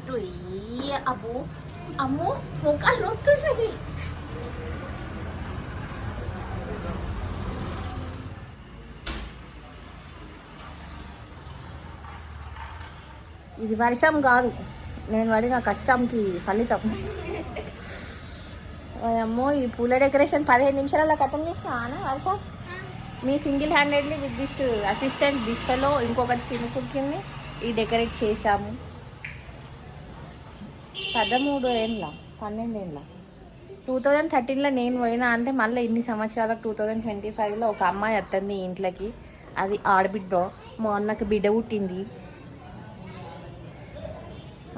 ఇటు ఈ అబ్బో అమ్మో ముఖాలు నొత్తున్నాయి ఇది వర్షం కాదు. నేను పడిన కష్టంకి ఫలితం. అమ్మో ఈ పూల డెకరేషన్ పదిహేను నిమిషాలలో కథం చేసినా వర్ష మీ single handedly with this assistant this fellow ఇంకొకటి తినుకుంటుంది. ఈ డెకరేట్ చేసాము పదమూడు ఏళ్ళ పన్నెండు ఏళ్ళ టూ థౌజండ్ థర్టీన్లో నేను పోయినా అంటే మళ్ళీ ఇన్ని సంవత్సరాలకు టూ థౌజండ్ ట్వంటీ ఫైవ్లో ఒక అమ్మాయి వస్తుంది ఇంట్లోకి. అది ఆడబిడ్డ. మా అన్నకి బిడ్డ పుట్టింది.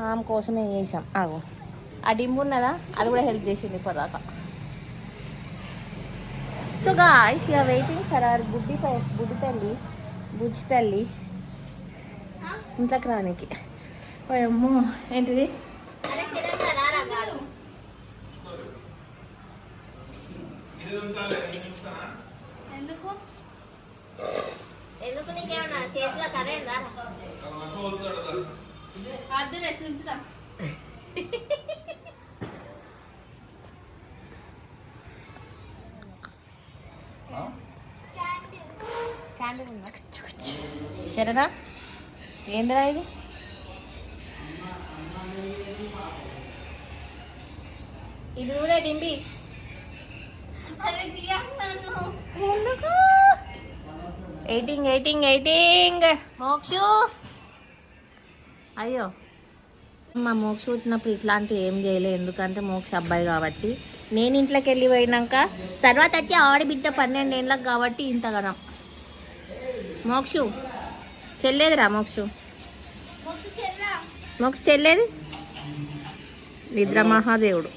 ఆమె కోసమే చేసాం అగో. ఆ డింబు ఉన్నదా? అది కూడా హెల్ప్ చేసింది ఇప్పటిదాకా. So guys you're waiting for our బుడ్డి బుడ్డి తల్లి బుజ్జి తల్లి. ఇంట్లోకి రానికి. అమ్మో ఏంటిది? ఎందుకు? ఎందుకు నీకేమన్నా చేతిలో కదేందా అద్దులే ఉందా? శరణా ఏందిరా ఇది? ఇది కూడా డింబి. ఎందుకు? ఎయిటింగ్ ఎయిటింగ్ ఎయిటింగ్ మోక్షు. అయ్యో. మా మోక్ష పుట్టినప్పుడు ఇట్లాంటి ఏం చేయలే ఎందుకంటే మోక్ష అబ్బాయి కాబట్టి. నేను ఇంట్లోకి వెళ్ళి పోయినాక తర్వాత వచ్చి ఆడబిడ్డ పన్నెండేళ్ళకి కాబట్టి ఇంతగానం మోక్షు చెల్లేదురా మోక్షు? మోక్ష చెల్లేది? నిద్ర మహాదేవుడు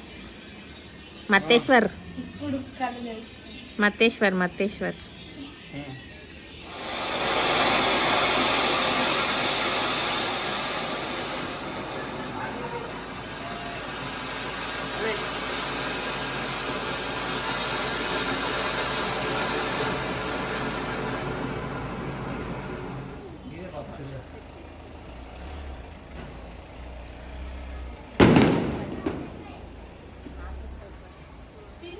మత్తేశ్వర్. ఇప్పుడు కళ్ళు తెలుస్తుంది మత్తేశ్వర్ మత్తేశ్వర్ ఎవరు తీస్తారు తీసి కొబ్బరికాయ కొబ్బరికాయ అన్న అన్న అన్న ఎవరు కొడతారు ఆర్తి తెచ్చినవా ఇంకేం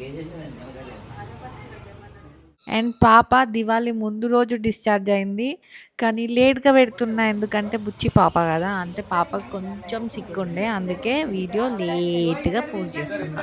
చేసిందండి నెలకలే అండ్ పాప దివాళీ ముందు రోజు డిశ్చార్జ్ అయింది. కానీ లేట్గా పెడుతున్నా ఎందుకంటే బుచ్చి పాప కదా. అంటే పాప కొంచెం సిక్ ఉండే అందుకే వీడియో లేట్గా పోస్ట్ చేస్తున్నా.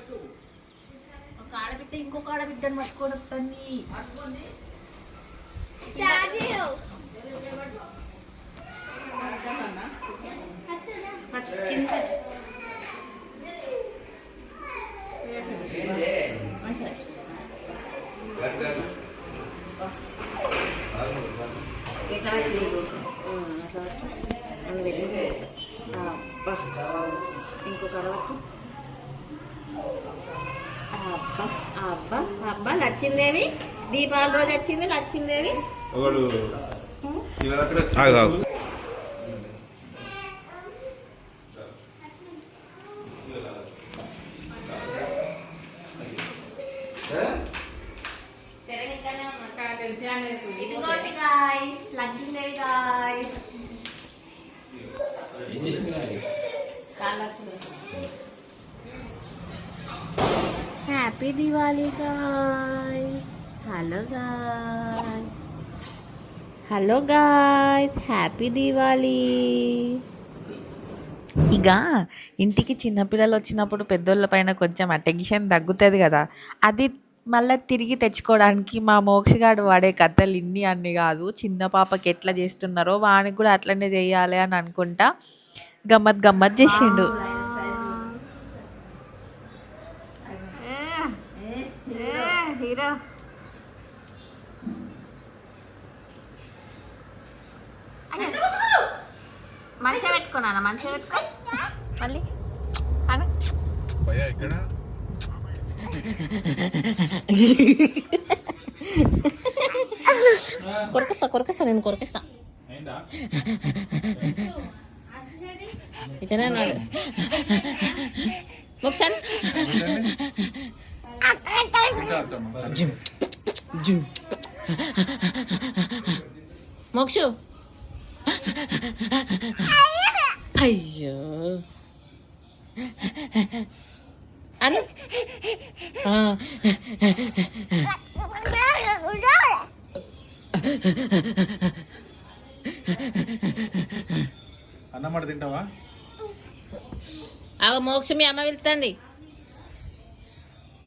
ఆడబిడ్డ ఇంకొక ఆడబిడ్డని పట్టుకొని వస్తుంది. ఇంకొక అరవట్టు. అబ్బా అబ్బా అబ్బా లచ్చిందేవి దీపావళి రోజు వచ్చింది లచ్చిందేవి ఒకడు శివరాత్రి వచ్చి ఇదిగోండి గాయస్ లచ్చిందేవి గాయస్ ఏం చేసింది? Happy Diwali guys hello guys hello guys happy Diwali ఇక ఇంటికి చిన్నపిల్లలు వచ్చినప్పుడు పెద్దోళ్ళ పైన కొంచెం అటెన్షన్ తగ్గుతుంది కదా. అది మళ్ళీ తిరిగి తెచ్చుకోవడానికి మా మోక్షగాడు వాడే కథలు ఇన్ని అన్ని కాదు. చిన్న పాపకి ఎట్లా చేస్తున్నారో వానికి కూడా అట్లనే చేయాలి అని అనుకుంటా. గమ్మత్ గమ్మత్ చేసిండు. మంచిగా పెట్టుకున్నానా మంచిగా పెట్టుకో. మళ్ళీ. అను. ఇక్కడ కొరకిస్తా కొరకిస్తా నేను కొరకిస్తా. ఇకనే అన్నాడు ముక్సన్ మోక్షు. అయ్యో. అను ఆ. అన్నమాట తింటావా? ఆగ మోక్ష మీ అమ్మ వెళ్తుంది.